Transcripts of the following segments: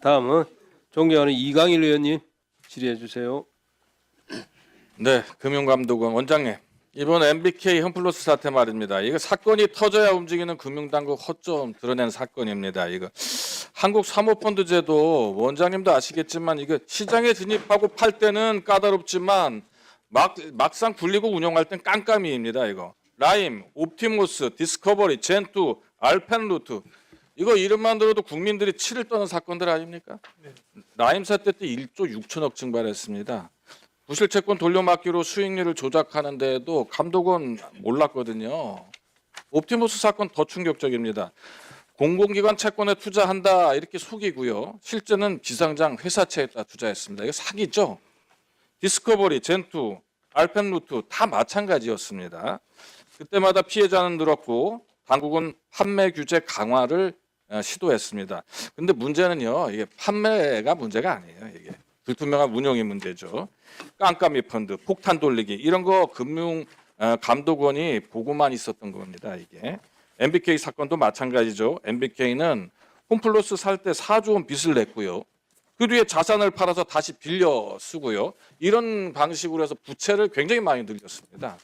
다음은 존경하는 이강일 의원님 질의해 주세요. 네, 금융감독원 원장님. 이번 MBK 홈플러스 사태 말입니다. 이거 사건이 터져야 움직이는 금융당국 허점 드러낸 사건입니다. 이거 한국 사모펀드 제도 원장님도 아시겠지만 이거 시장에 진입하고 팔 때는 까다롭지만 막 막상 굴리고 운영할 땐 깜깜이입니다. 이거 라임, 옵티모스, 디스커버리, 젠투, 알펜루트 이거 이름만 들어도 국민들이 치를 떠는 사건들 아닙니까? 라임 사태 때 1조 6천억 증발했습니다. 부실 채권 돌려막기로 수익률을 조작하는데도 감독은 몰랐거든요. 옵티머스 사건 더 충격적입니다. 공공기관 채권에 투자한다 이렇게 속이고요. 실제는 비상장 회사채에다 투자했습니다. 이거 사기죠. 디스커버리, 젠투, 알펜루트 다 마찬가지였습니다. 그때마다 피해자는 늘었고 당국은 판매 규제 강화를 어, 시도했습니다. 근데 문제는요. 이게 판매가 문제가 아니에요. 이게 불투명한 운영이 문제죠. 깜깜이 펀드, 폭탄 돌리기 이런 거 금융 어, 감독원이 보고만 있었던 겁니다. 이게 MBK 사건도 마찬가지죠. MBK는 홈플러스 살 때 4조 원 빚을 냈고요. 그 뒤에 자산을 팔아서 다시 빌려 쓰고요. 이런 방식으로 해서 부채를 굉장히 많이 늘렸습니다.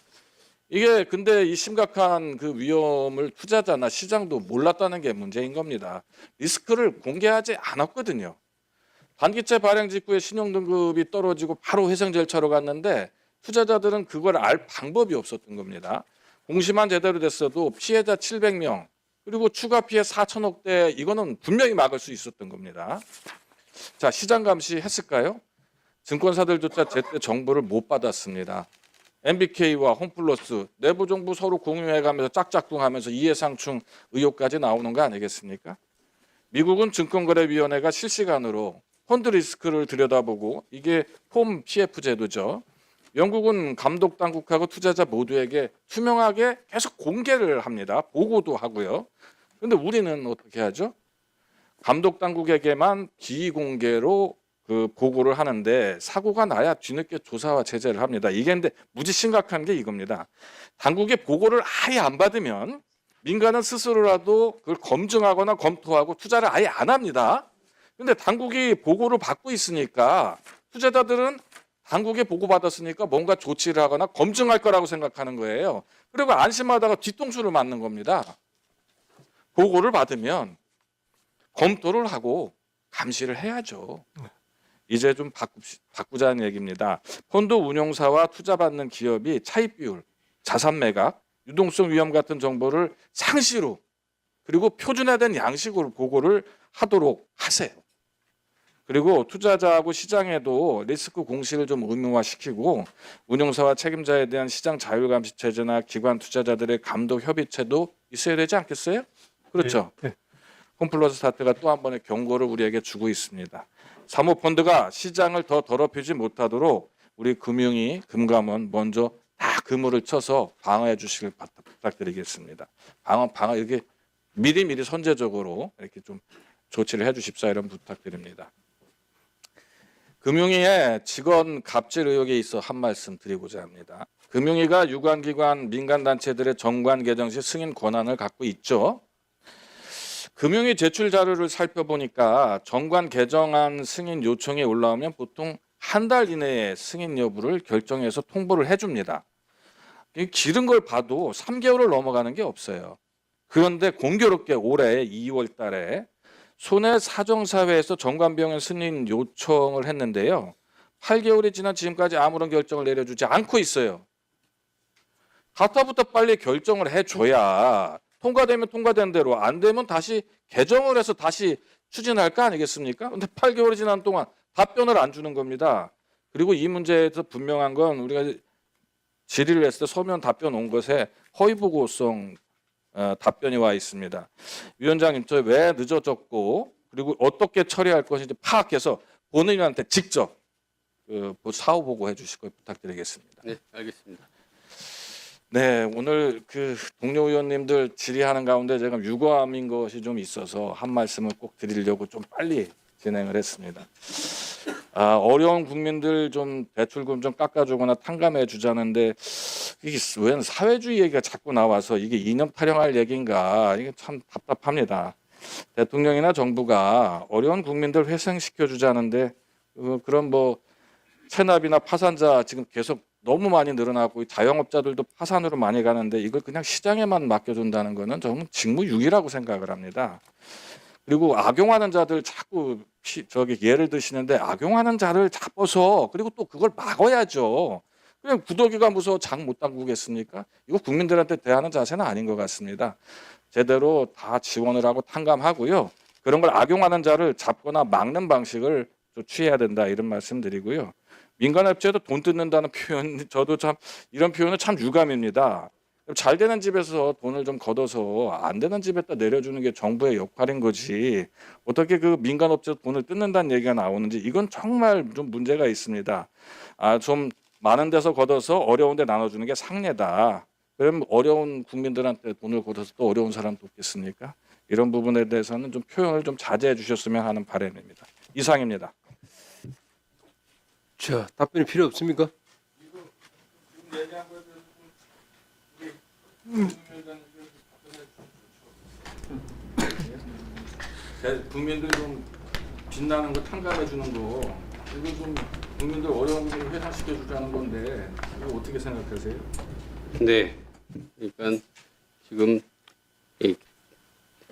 이게 근데 이 심각한 그 위험을 투자자나 시장도 몰랐다는 게 문제인 겁니다. 리스크를 공개하지 않았거든요. 단기채 발행 직후에 신용등급이 떨어지고 바로 회생 절차로 갔는데 투자자들은 그걸 알 방법이 없었던 겁니다. 공시만 제대로 됐어도 피해자 700명 그리고 추가 피해 4천억 대 이거는 분명히 막을 수 있었던 겁니다. 자 시장 감시 했을까요? 증권사들조차 제때 정보를 못 받았습니다. MBK와 홈플러스 내부 정보 서로 공유해가면서 짝짝꿍하면서 이해상충 의혹까지 나오는 거 아니겠습니까? 미국은 증권거래위원회가 실시간으로 펀드 리스크를 들여다보고 이게 폼 PF 제도죠. 영국은 감독 당국하고 투자자 모두에게 투명하게 계속 공개를 합니다. 보고도 하고요. 근데 우리는 어떻게 하죠? 감독 당국에게만 비공개로 그 보고를 하는데 사고가 나야 뒤늦게 조사와 제재를 합니다. 이게 근데 무지 심각한 게 이겁니다. 당국의 보고를 아예 안 받으면 민간은 스스로라도 그걸 검증하거나 검토하고 투자를 아예 안 합니다. 근데 당국이 보고를 받고 있으니까 투자자들은 당국에 보고받았으니까 뭔가 조치를 하거나 검증할 거라고 생각하는 거예요. 그리고 안심하다가 뒤통수를 맞는 겁니다. 보고를 받으면 검토를 하고 감시를 해야죠. 이제 좀 바꾸, 바꾸 자는 얘기입니다. 펀드 운용사와 투자받는 기업이 차입 비율, 자산 매각, 유동성 위험 같은 정보를 상시로 그리고 표준화된 양식으로 보고를 하도록 하세요. 그리고 투자자하고 시장에도 리스크 공시를 좀 의무화시키고 운용사와 책임자에 대한 시장 자율 감시 체제나 기관 투자자들의 감독 협의체도 있어야 되지 않겠어요? 그렇죠. 네, 네. 홈플러스 사태가 또 한 번의 경고를 우리에게 주고 있습니다. 사모펀드가 시장을 더 더럽히지 못하도록 우리 금융위 금감원 먼저 다 그물을 쳐서 방어해 주시길 바- 부탁드리겠습니다. 방어 방어 이렇게 미리 미리 선제적으로 이렇게 좀 조치를 해 주십사 이런 부탁드립니다. 금융위의 직원 갑질 의혹에 있어 한 말씀 드리고자 합니다. 금융위가 유관기관 민간단체들의 정관 개정 시 승인 권한을 갖고 있죠. 금융위 제출 자료를 살펴보니까 정관 개정안 승인 요청이 올라오면 보통 한 달 이내에 승인 여부를 결정해서 통보를 해줍니다. 이 길은 걸 봐도 3개월을 넘어가는 게 없어요. 그런데 공교롭게 올해 2월 달에 손해 사정사회에서 정관병원 승인 요청을 했는데요. 8개월이 지난 지금까지 아무런 결정을 내려주지 않고 있어요. 가타부터 빨리 결정을 해줘야 통과되면 통과된 대로 안 되면 다시 개정을 해서 다시 추진할 거 아니겠습니까? 근데 8개월이 지난 동안 답변을 안 주는 겁니다. 그리고 이 문제에서 분명한 건 우리가 질의를 했을 때 서면 답변 온 것에 허위 보고성 어, 답변이 와 있습니다. 위원장님, 저 왜 늦어졌고 그리고 어떻게 처리할 것인지 파악해서 본인한테 직접 그 사후 보고해 주실 걸 부탁드리겠습니다. 네, 알겠습니다. 네, 오늘 그 동료 의원님들 질의하는 가운데 제가 유감인 것이 좀 있어서 한 말씀을 꼭 드리려고 좀 빨리 진행을 했습니다. 아, 어려운 국민들 좀 대출금 좀 깎아주거나 탕감해 주자는데 이게 왜 사회주의 얘기가 자꾸 나와서 이게 이념 타령할 얘기인가 이게 참 답답합니다. 대통령이나 정부가 어려운 국민들 회생시켜 주자는데 어, 그런 뭐 체납이나 파산자 지금 계속 너무 많이 늘어나고 이 자영업자들도 파산으로 많이 가는데 이걸 그냥 시장에만 맡겨둔다는 거는 저는 직무유기라고 생각을 합니다. 그리고 악용하는 자들 자꾸 피, 저기 예를 드시는데 악용하는 자를 잡아서 그리고 또 그걸 막아야죠. 그냥 구더기가 무서워 장 못 담그겠습니까? 이거 국민들한테 대하는 자세는 아닌 것 같습니다. 제대로 다 지원을 하고 탕감하고요. 그런 걸 악용하는 자를 잡거나 막는 방식을 좀 취해야 된다 이런 말씀드리고요. 민간업체도 돈 뜯는다는 표현 저도 참 이런 표현은 참 유감입니다. 잘 되는 집에서 돈을 좀 걷어서 안 되는 집에다 내려주는 게 정부의 역할인 거지 어떻게 그 민간업체 돈을 뜯는다는 얘기가 나오는지 이건 정말 좀 문제가 있습니다. 아 좀 많은 데서 걷어서 어려운 데 나눠주는 게 상례다. 그럼 어려운 국민들한테 돈을 걷어서 또 어려운 사람 돕겠습니까? 이런 부분에 대해서는 좀 표현을 좀 자제해 주셨으면 하는 바람입니다. 이상입니다. 자, 답변이 필요 없습니까? 국민들 좀 빛나는 거 탕감해 주는 거 이거 좀 국민들 어려운 걸 해소시켜 주자는 건데 이거 어떻게 생각하세요? 네. 그러니까 지금 이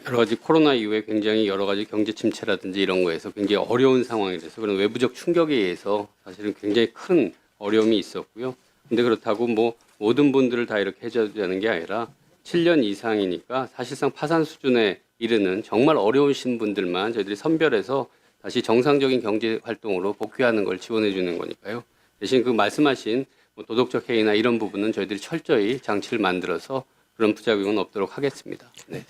여러 가지 코로나 이후에 굉장히 여러 가지 경제 침체라든지 이런 거에서 굉장히 어려운 상황이라서 그런 외부적 충격에 의해서 사실은 굉장히 큰 어려움이 있었고요. 근데 그렇다고 뭐 모든 분들을 다 이렇게 해줘야 되는 게 아니라 7년 이상이니까 사실상 파산 수준에 이르는 정말 어려우신 분들만 저희들이 선별해서 다시 정상적인 경제 활동으로 복귀하는 걸 지원해 주는 거니까요. 대신 그 말씀하신 뭐 도덕적 해이나 이런 부분은 저희들이 철저히 장치를 만들어서 그런 부작용은 없도록 하겠습니다. 네.